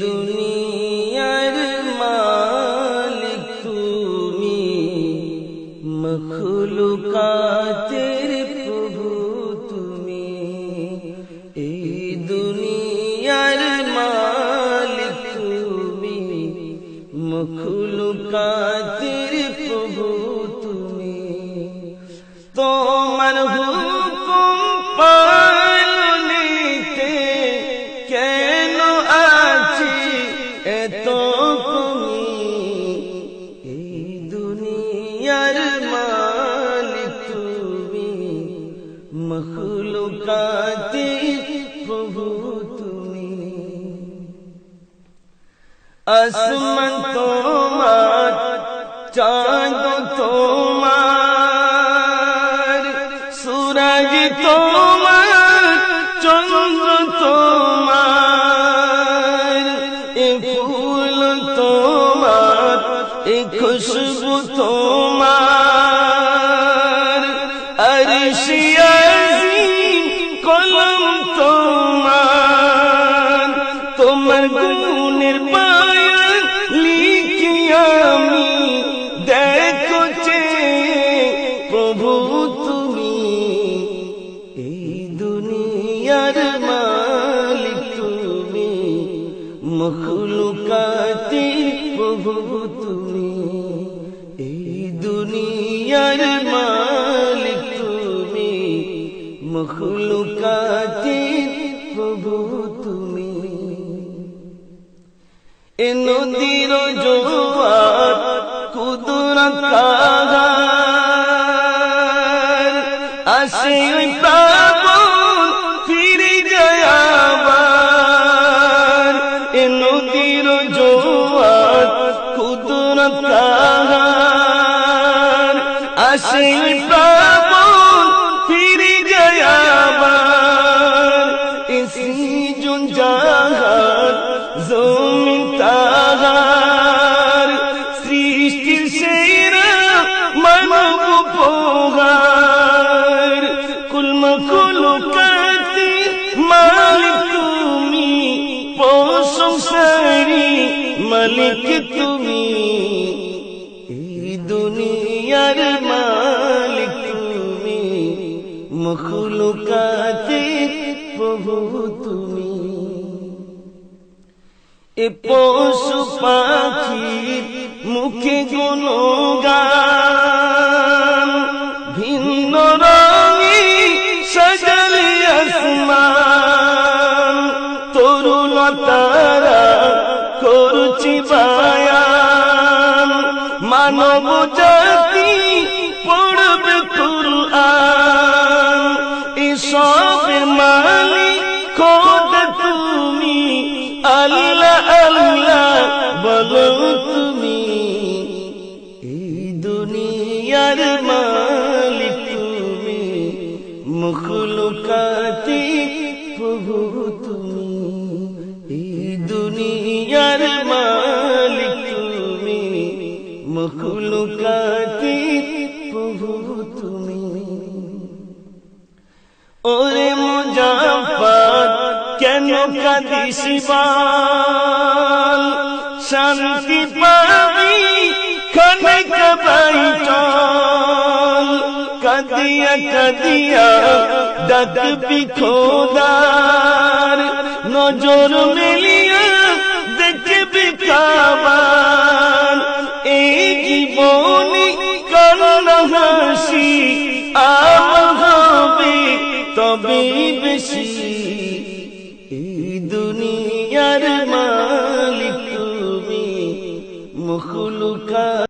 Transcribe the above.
দুনিয়ার মালিক তুমি, মখলুকাতের প্রভু তুমি। এই দুনিয়ার মালিক তুমি, মখলুকাতের প্রভু তুমি। তোমার হুকুম এত কমি এই দুনিয়ার মালিক তুমি, মখলুকাতে প্রভু তুমি। আসমান তোমার, চাঁদ তোমার, সুরজ তোমার খুশবু তোমার আরশিয়াজিম কলম তোমার। তোমার গুণের পায়া লিখি আমি, দেখো চে প্রভু তুমি এই দুনিয়ার মালিক তুমি মখলুকাতি দুনিয়ার মালিক তুমি মখলুকাতি প্রভু তুমি। এ নদীর জোয়ার কুদরত কাগার আসে ওই প্লাবন ফিরে যায় আবার। এ নদীর জোয়ার কুদরত কাগার আসে ওই প্লাবন ফিরে যায় আবার ইসিজুন জাহার জমিন তাহার সৃষ্টির সেরা মানব পোহার কুলম কুলকাতি মালিক তুমি প্রশংসারি মালিক মখলুকাতে প্রভু তুমি। এ পশু পাখির মুখে গুণগান। ভিন্ন রঙে সজলে আসমান। তরুণতারা করছি বায়ান। মানব জাতি আল্লাহ আল্লাহ বলো তুমি এই দুনিয়ার মালিক তুমি মুখলুকাতি কেন কাঁদিস বাল শান্তি পাবি খানে কবাই চল কাঁদিয়া কাঁদিয়া ডাকবি খোদার। নজর মেলিয়া দেখবি কাবার। এই জীবনে কান্না হাসি হবে তবে